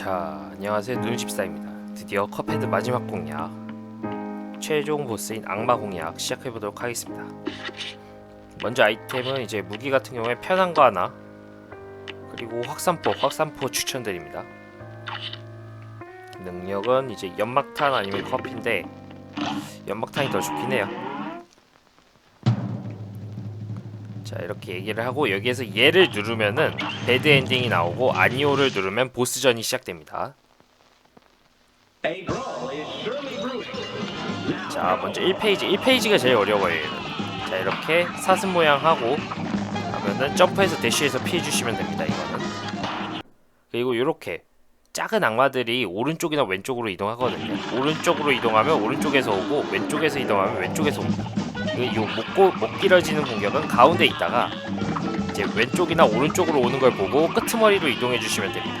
자, 안녕하세요. 눈집사입니다. 드디어 컵헤드 마지막 공략 최종 보스인 악마 공략 시작해 보도록 하겠습니다. 먼저 아이템은 이제 무기 같은 경우에 편한 거 하나 그리고 확산포, 확산포 추천드립니다. 능력은 이제 연막탄 아니면 커피인데 연막탄이 더 좋긴 해요. 자 이렇게 얘기를 하고 여기에서 얘를 누르면은 배드 엔딩이 나오고 아니오를 누르면 보스전이 시작됩니다. 자 먼저 1페이지 1페이지가 제일 어려워요 얘는. 자 이렇게 사슴 모양 하고 하면은 점프해서 대쉬해서 피해 주시면 됩니다 이거는 그리고 이렇게 작은 악마들이 오른쪽이나 왼쪽으로 이동하거든요 오른쪽으로 이동하면 오른쪽에서 오고 왼쪽에서 이동하면 왼쪽에서 옵니다 요못 길어지는 공격은 가운데 있다가 이제 왼쪽이나 오른쪽으로 오는 걸 보고 끄트머리로 이동해 주시면 됩니다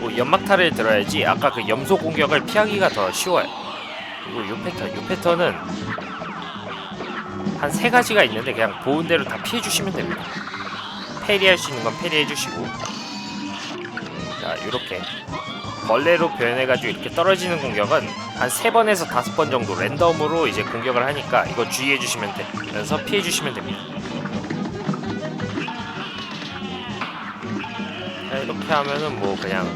뭐 연막탄을 들어야지 아까 그 염소 공격을 피하기가 더 쉬워요. 그리고 요 패턴, 요 패턴은 한 세 가지가 있는데 그냥 보은 대로 다 피해 주시면 됩니다. 패리할 수 있는 건 패리해 주시고 자 이렇게 벌레로 표현해가지고 이렇게 떨어지는 공격은 한 세 번에서 다섯 번 정도 랜덤으로 이제 공격을 하니까 이거 주의해 주시면 되면서 피해 주시면 됩니다. 자, 이렇게 하면은 뭐 그냥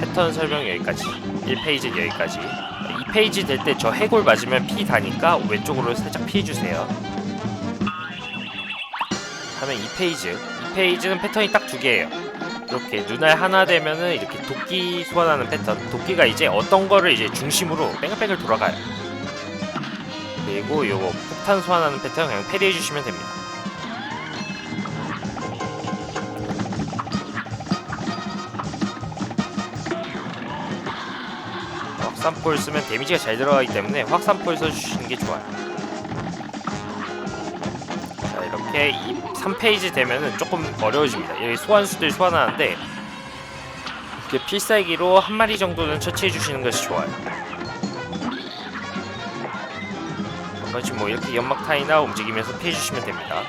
패턴 설명 여기까지 1페이지는 여기까지. 2페이지 될 때 저 해골 맞으면 피 다니까 왼쪽으로 살짝 피해주세요. 하면 2페이지. 2페이지는 패턴이 딱 두 개예요 이렇게 눈알 하나 되면은 이렇게 도끼 소환하는 패턴. 도끼가 이제 어떤 거를 이제 중심으로 뺑글뺑글 돌아가요. 그리고 요거 폭탄 소환하는 패턴 그냥 패리해 주시면 됩니다. 확산포를 쓰면 데미지가 잘 들어가기 때문에 확산포를 써주시는 게 좋아요. 이렇게 3페이지 되면은 조금 어려워집니다. 여기 소환수들 소환하는데 이렇게 필살기로 한 마리 정도는 처치해 주시는 것이 좋아요. 그렇지 뭐 이렇게 연막탄이나 움직이면서 피해 주시면 됩니다.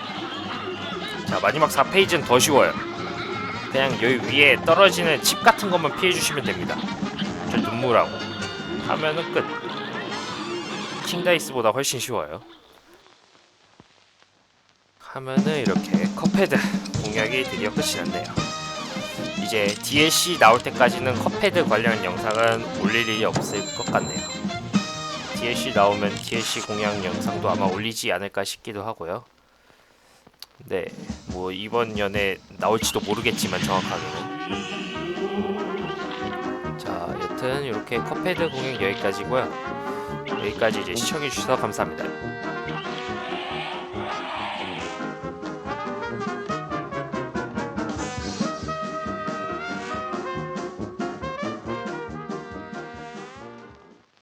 자 마지막 4페이지는 더 쉬워요. 그냥 여기 위에 떨어지는 칩 같은 것만 피해 주시면 됩니다. 저 눈물하고. 하면은 끝. 킹다이스보다 훨씬 쉬워요. 하면은 이렇게 컵헤드 공략이 드디어 끝이 났네요. 이제 DLC 나올 때까지는 컵헤드 관련 영상은 올릴 일이 없을 것 같네요. DLC 나오면 DLC 공략 영상도 아마 올리지 않을까 싶기도 하고요. 네, 뭐 이번 연에 나올지도 모르겠지만 정확하게는. 자, 여튼 이렇게 컵헤드 공연 여기까지고요. 여기까지 이제 시청해 주셔서 감사합니다.